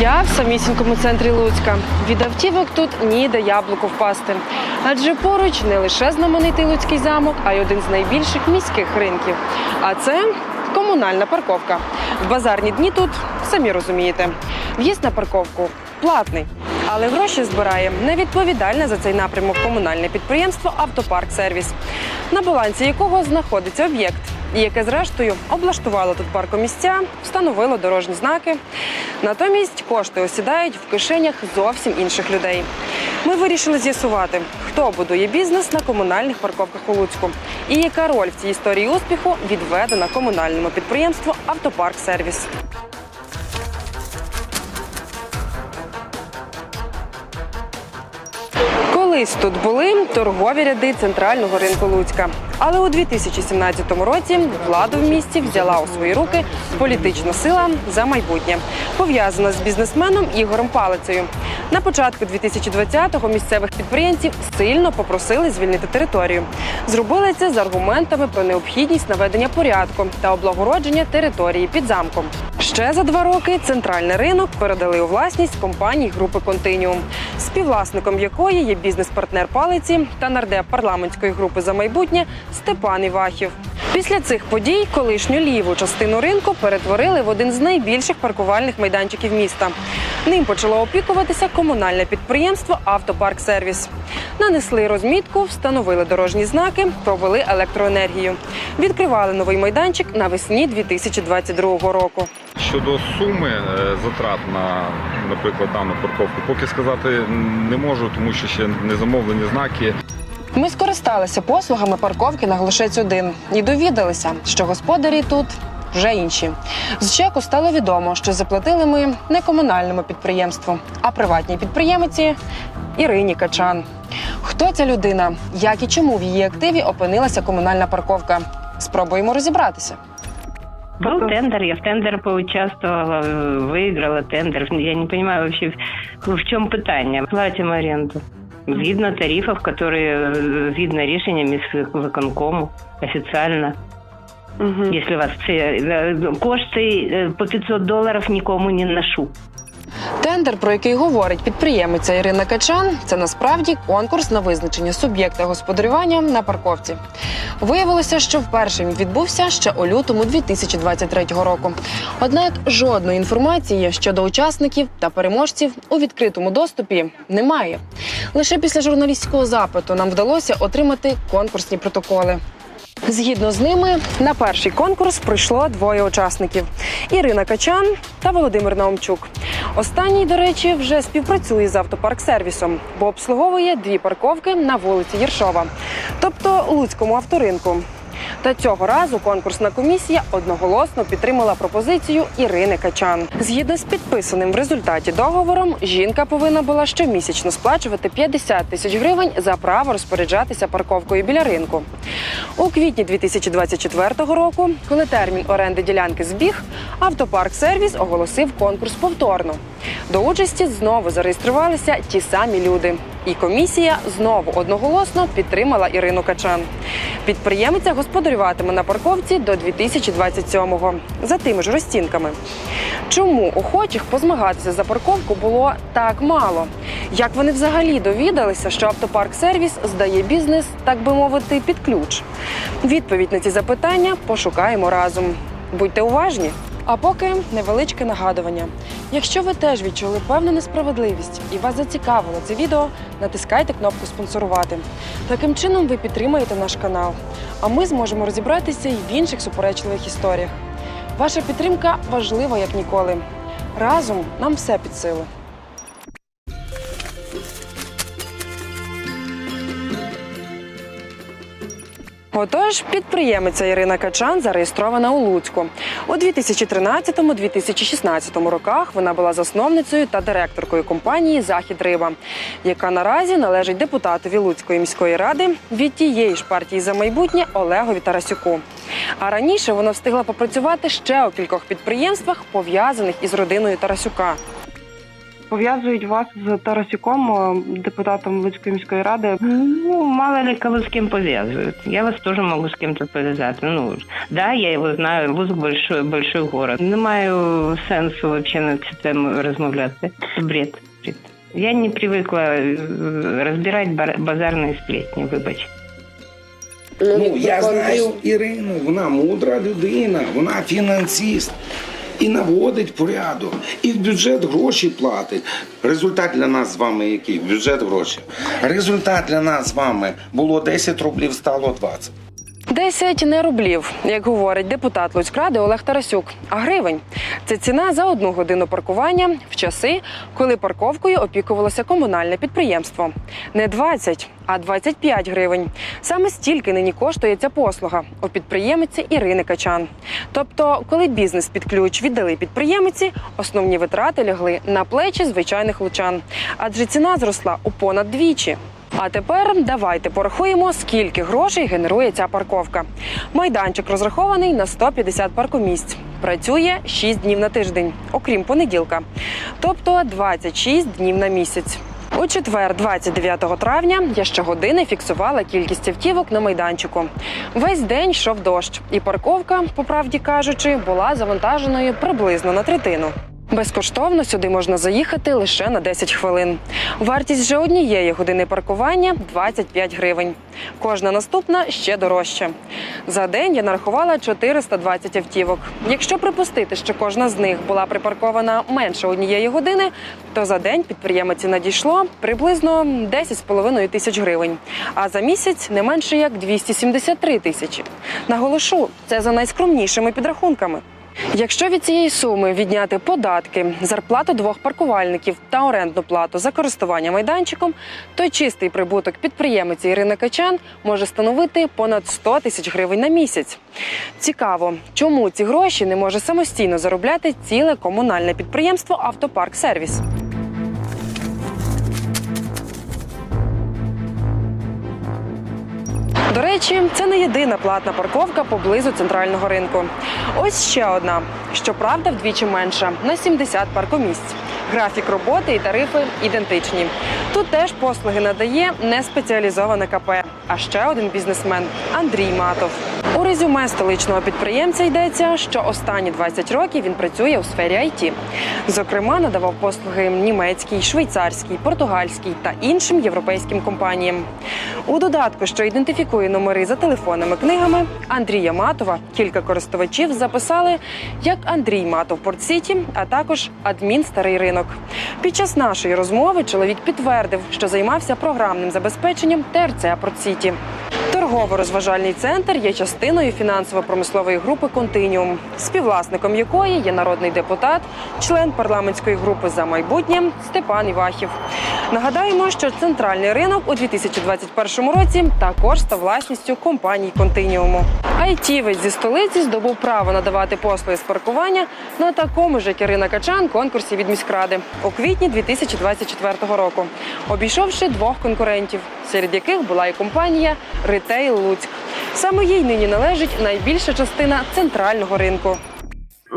Я в самісінькому центрі Луцька. Від автівок тут ніде яблуко впасти. Адже поруч не лише знаменитий Луцький замок, а й один з найбільших міських ринків. А це комунальна парковка. В базарні дні тут самі розумієте. В'їзд на парковку платний. Але гроші збирає невідповідальне за цей напрямок комунальне підприємство Автопарк Сервіс, на балансі якого знаходиться об'єкт, яке зрештою облаштувало тут паркомісця, встановило дорожні знаки. Натомість кошти осідають в кишенях зовсім інших людей. Ми вирішили з'ясувати, хто будує бізнес на комунальних парковках у Луцьку і яка роль в цій історії успіху відведена комунальному підприємству Автопарк Сервіс. Колись тут були торгові ряди центрального ринку Луцька. Але у 2017 році владу в місті взяла у свої руки політична сила за майбутнє, пов'язана з бізнесменом Ігорем Палицею. На початку 2020-го місцевих підприємців сильно попросили звільнити територію. Зробили це з аргументами про необхідність наведення порядку та облагородження території під замком. Ще за два роки центральний ринок передали у власність компанії групи Континіум, співвласником якої є бізнес-партнер палиці та нардеп парламентської групи за майбутнє Степан Івахів. Після цих подій колишню ліву частину ринку перетворили в один з найбільших паркувальних майданчиків міста. Ним почало опікуватися комунальне підприємство Автопарк Сервіс. Нанесли розмітку, встановили дорожні знаки, провели електроенергію. Відкривали новий майданчик навесні 2022 року. Щодо суми е, затрат на, наприклад, дану парковку, поки сказати не можу, тому що ще не замовлені знаки. Ми скористалися послугами парковки на Глушець 1 і довідалися, що господарі тут вже інші. З чеку стало відомо, що заплатили ми не комунальному підприємству, а приватній підприємиці Ірині Качан. Хто ця людина? Як і чому в її активі опинилася комунальна парковка? Спробуємо розібратися. Был тендер, я в тендер поучаствовала, э, выиграла тендер. Я не понимаю вообще, в в чем питание. Платим аренду. Видно тарифов, которые э, видно рішенням із виконкому офіційно. Угу. Если вас це э, кошти э, по 500 доларів нікому не ношу. Тендер, про який говорить підприємиця Ірина Качан, це насправді конкурс на визначення суб'єкта господарювання на парковці. Виявилося, що вперше він відбувся ще у лютому 2023 року. Однак жодної інформації щодо учасників та переможців у відкритому доступі немає. Лише після журналістського запиту нам вдалося отримати конкурсні протоколи. Згідно з ними, на перший конкурс прийшло двоє учасників: Ірина Качан та Володимир Наумчук. Останній, до речі, вже співпрацює з автопарк сервісом, бо обслуговує дві парковки на вулиці Єршова, тобто Луцькому авторинку. Та цього разу конкурсна комісія одноголосно підтримала пропозицію Ірини Качан. Згідно з підписаним в результаті договором, жінка повинна була щомісячно сплачувати 50 тисяч гривень за право розпоряджатися парковкою біля ринку. У квітні 2024 року, коли термін оренди ділянки збіг, автопарк сервіс оголосив конкурс повторно. До участі знову зареєструвалися ті самі люди. І комісія знову одноголосно підтримала Ірину Качан. Підприємиця господарюватиме на парковці до 2027-го за тими ж розцінками. Чому охочих позмагатися за парковку було так мало? Як вони взагалі довідалися, що автопарк сервіс здає бізнес, так би мовити, під ключ? Відповідь на ці запитання пошукаємо разом. Будьте уважні. А поки невеличке нагадування. Якщо ви теж відчули певну несправедливість і вас зацікавило це відео, натискайте кнопку спонсорувати. Таким чином ви підтримаєте наш канал, а ми зможемо розібратися і в інших суперечливих історіях. Ваша підтримка важлива як ніколи. Разом нам все під силу. Отож, підприємиця Ірина Качан зареєстрована у Луцьку. У 2013-2016 роках вона була засновницею та директоркою компанії Захід Риба, яка наразі належить депутатові Луцької міської ради від тієї ж партії за майбутнє Олегові Тарасюку. А раніше вона встигла попрацювати ще у кількох підприємствах, пов'язаних із родиною Тарасюка пов'язують вас з Тарасюком, е, депутатом Луцької міської ради. Ну, мало ли кого с кем повязывают. Я вас тоже могу с кем-то повязать. Ну, да, я его знаю, Луцк большой, большой город. Не маю сенсу вообще на цю тему розмовляти. Це бред. бред. Я не привыкла э, разбирать бар- базарные сплетни, вибач. Ну, я знаю Ірину, вона мудра людина, вона фінансист. І наводить порядок, і в бюджет гроші платить. Результат для нас з вами який? Бюджет гроші. Результат для нас з вами було 10 рублів, стало 20. 10 не рублів, як говорить депутат Луцькради Олег Тарасюк, а гривень. Це ціна за одну годину паркування в часи, коли парковкою опікувалося комунальне підприємство. Не 20, а 25 гривень. Саме стільки нині коштує ця послуга у підприємиці Ірини Качан. Тобто, коли бізнес під ключ віддали підприємиці, основні витрати лягли на плечі звичайних лучан, адже ціна зросла у понад двічі. А тепер давайте порахуємо, скільки грошей генерує ця парковка. Майданчик розрахований на 150 паркомісць. Працює 6 днів на тиждень, окрім понеділка, тобто 26 днів на місяць. У четвер, 29 травня, я щогодини фіксувала кількість автівок на майданчику. Весь день йшов дощ, і парковка, по правді кажучи, була завантаженою приблизно на третину. Безкоштовно сюди можна заїхати лише на 10 хвилин. Вартість вже однієї години паркування 25 гривень. Кожна наступна ще дорожче. За день я нарахувала 420 автівок. Якщо припустити, що кожна з них була припаркована менше однієї години, то за день підприємиці надійшло приблизно 10,5 тисяч гривень. А за місяць не менше як 273 тисячі. Наголошу, це за найскромнішими підрахунками. Якщо від цієї суми відняти податки, зарплату двох паркувальників та орендну плату за користування майданчиком, то чистий прибуток підприємиці Ірини Качан може становити понад 100 тисяч гривень на місяць. Цікаво, чому ці гроші не може самостійно заробляти ціле комунальне підприємство Автопарк Сервіс. До речі, це не єдина платна парковка поблизу центрального ринку. Ось ще одна. Щоправда, вдвічі менша на 70 паркомісць. Графік роботи і тарифи ідентичні. Тут теж послуги надає не спеціалізоване КП, а ще один бізнесмен Андрій Матов. У резюме столичного підприємця йдеться, що останні 20 років він працює у сфері IT. Зокрема, надавав послуги німецькій, швейцарській, португальській та іншим європейським компаніям. У додатку, що ідентифікує номери за телефонними книгами Андрія Матова, кілька користувачів записали як Андрій Матов Порт-Сіті, а також адмін старий ринок. Під час нашої розмови чоловік підтвердив, що займався програмним забезпеченням ТРЦ Порт-Сіті. Торгово-розважальний центр є частиною фінансово-промислової групи Континіум, співвласником якої є народний депутат, член парламентської групи за майбутнє Степан Івахів. Нагадаємо, що центральний ринок у 2021 році також став власністю компаній Континіуму. Айтівець зі столиці здобув право надавати послуги з паркування на такому ж, як Ірина Качан, конкурсі від міськради у квітні 2024 року, обійшовши двох конкурентів, серед яких була і компанія Ритейл Луцьк. Саме їй нині належить найбільша частина центрального ринку.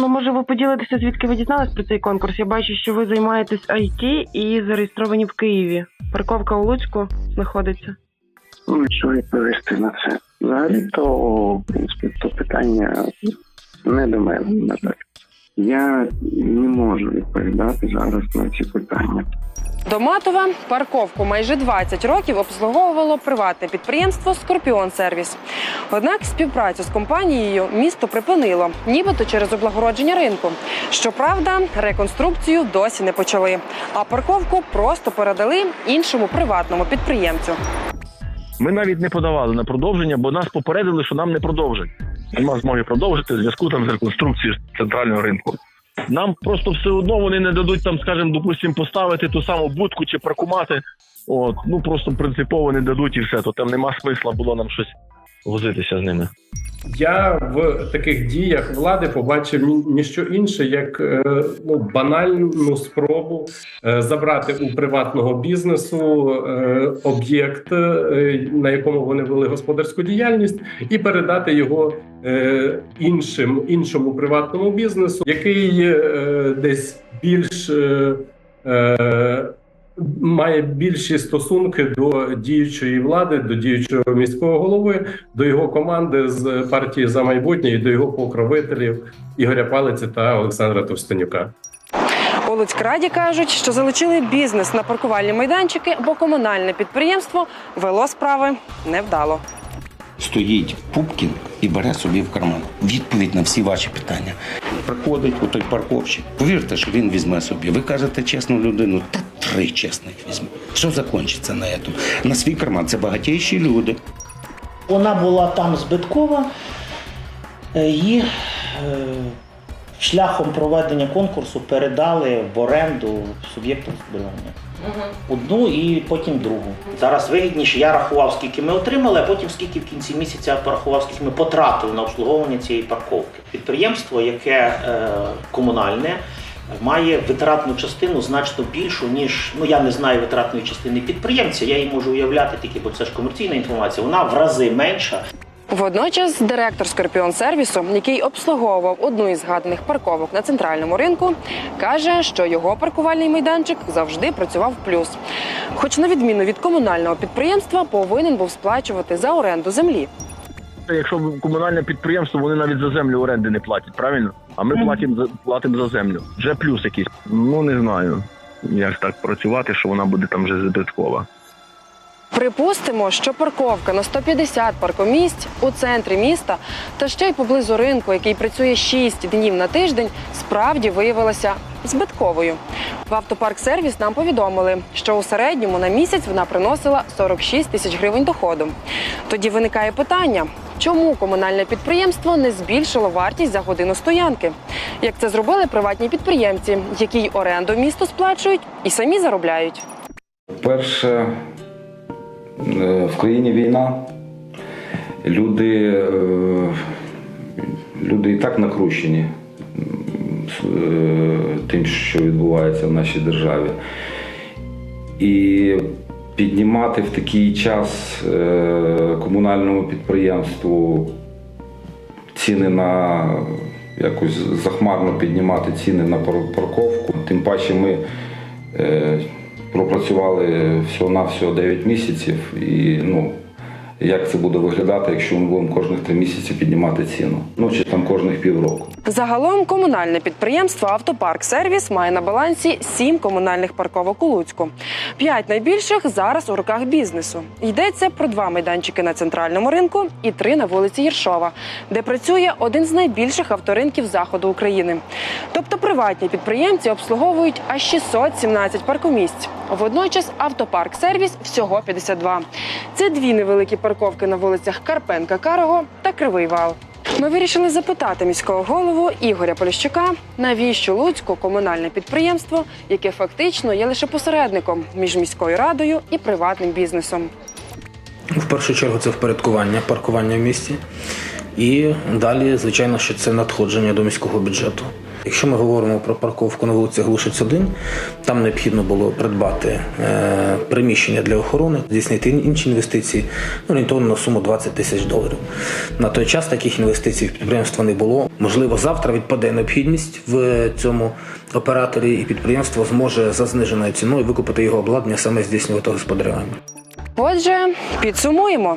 Ну, може, ви поділитеся, звідки ви дізнались про цей конкурс? Я бачу, що ви займаєтесь IT і зареєстровані в Києві. Парковка у Луцьку знаходиться. Ну, що відповісти на це? Взагалі, то, в принципі, то питання не до мене, на жаль. Я не можу відповідати зараз на ці питання. До Матова парковку майже 20 років обслуговувало приватне підприємство Скорпіон Сервіс. Однак співпрацю з компанією місто припинило, нібито через облагородження ринку. Щоправда, реконструкцію досі не почали, а парковку просто передали іншому приватному підприємцю. Ми навіть не подавали на продовження, бо нас попередили, що нам не продовжать. Нема змоги продовжити в зв'язку там з реконструкцією центрального ринку. Нам просто все одно вони не дадуть там, скажімо, допустим, поставити ту саму будку чи паркумати. От ну просто принципово не дадуть і все. То там нема смисла було нам щось возитися з ними. Я в таких діях влади побачив ніщо інше, як е, ну, банальну спробу е, забрати у приватного бізнесу е, об'єкт, на якому вони вели господарську діяльність, і передати його іншим іншому приватному бізнесу, який десь більш має більші стосунки до діючої влади, до діючого міського голови, до його команди з партії за майбутнє і до його покровителів Ігоря Палиці та Олександра Товстенюка. У Луцькраді кажуть, що залучили бізнес на паркувальні майданчики, бо комунальне підприємство вело справи невдало. Стоїть Пупкін і бере собі в карман. Відповідь на всі ваші питання. Приходить у той парковщик. Повірте, що він візьме собі. Ви кажете чесну людину, та три чесних візьме. Що закінчиться на цьому? На свій карман. Це багатіші люди. Вона була там збиткова, і е, шляхом проведення конкурсу передали в оренду суб'єкту господарювання. Одну і потім другу. Зараз вигідніше. Я рахував, скільки ми отримали, а потім скільки в кінці місяця порахував, скільки ми потратили на обслуговування цієї парковки. Підприємство, яке е, комунальне, має витратну частину значно більшу, ніж ну я не знаю витратної частини підприємця. Я її можу уявляти тільки, бо це ж комерційна інформація. Вона в рази менша. Водночас директор Скорпіон сервісу, який обслуговував одну із згаданих парковок на центральному ринку, каже, що його паркувальний майданчик завжди працював в плюс. Хоч на відміну від комунального підприємства повинен був сплачувати за оренду землі. Якщо комунальне підприємство, вони навіть за землю оренди не платять, правильно? А ми платимо за платимо за землю. Вже плюс якийсь. Ну не знаю, як так працювати, що вона буде там вже збиткова. Припустимо, що парковка на 150 паркомісць у центрі міста та ще й поблизу ринку, який працює 6 днів на тиждень, справді виявилася збитковою. В автопарк сервіс нам повідомили, що у середньому на місяць вона приносила 46 тисяч гривень доходу. Тоді виникає питання. Чому комунальне підприємство не збільшило вартість за годину стоянки? Як це зробили приватні підприємці, які й оренду місту сплачують і самі заробляють? Перше, в країні війна. Люди, е, люди і так накручені е, тим, що відбувається в нашій державі. І піднімати в такий час е, комунальному підприємству ціни на якось захмарно піднімати ціни на пар- парковку. Тим паче ми е, пропрацювали всього-навсього 9 місяців. І ну, як це буде виглядати, якщо ми будемо кожних 3 місяці піднімати ціну? Ну чи там кожних півроку. Загалом комунальне підприємство Автопарк Сервіс має на балансі сім комунальних парковок у Луцьку. П'ять найбільших зараз у руках бізнесу. Йдеться про два майданчики на центральному ринку і три на вулиці Єршова, де працює один з найбільших авторинків заходу України. Тобто приватні підприємці обслуговують аж 617 паркомісць. Водночас автопарк сервіс всього 52. Це дві невеликі парковки на вулицях Карпенка Карого та Кривий Вал. Ми вирішили запитати міського голову Ігоря Поліщука, навіщо Луцьку комунальне підприємство, яке фактично є лише посередником між міською радою і приватним бізнесом. В першу чергу це впорядкування, паркування в місті. І далі, звичайно, що це надходження до міського бюджету. Якщо ми говоримо про парковку на вулиці Глушиць 1, там необхідно було придбати е, приміщення для охорони, здійснити інші інвестиції, орієнтовно на суму 20 тисяч доларів. На той час таких інвестицій в підприємства не було. Можливо, завтра відпаде необхідність в цьому операторі, і підприємство зможе за зниженою ціною викупити його обладнання, саме здійснювати господарювання. Отже, підсумуємо.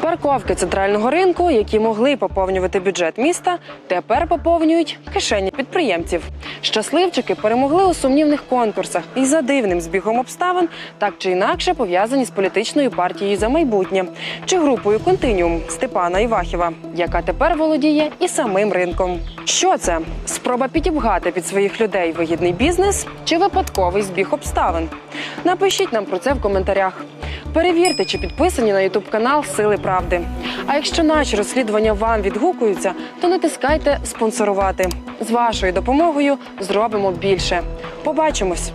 Парковки центрального ринку, які могли поповнювати бюджет міста, тепер поповнюють кишені підприємців. Щасливчики перемогли у сумнівних конкурсах і за дивним збігом обставин так чи інакше пов'язані з політичною партією за майбутнє чи групою Континіум Степана Івахіва, яка тепер володіє і самим ринком. Що це? Спроба підібгати під своїх людей вигідний бізнес чи випадковий збіг обставин? Напишіть нам про це в коментарях. Перевірте, чи підписані на Ютуб канал Сили Правди. А якщо наші розслідування вам відгукуються, то натискайте спонсорувати. З вашою допомогою зробимо більше. Побачимось!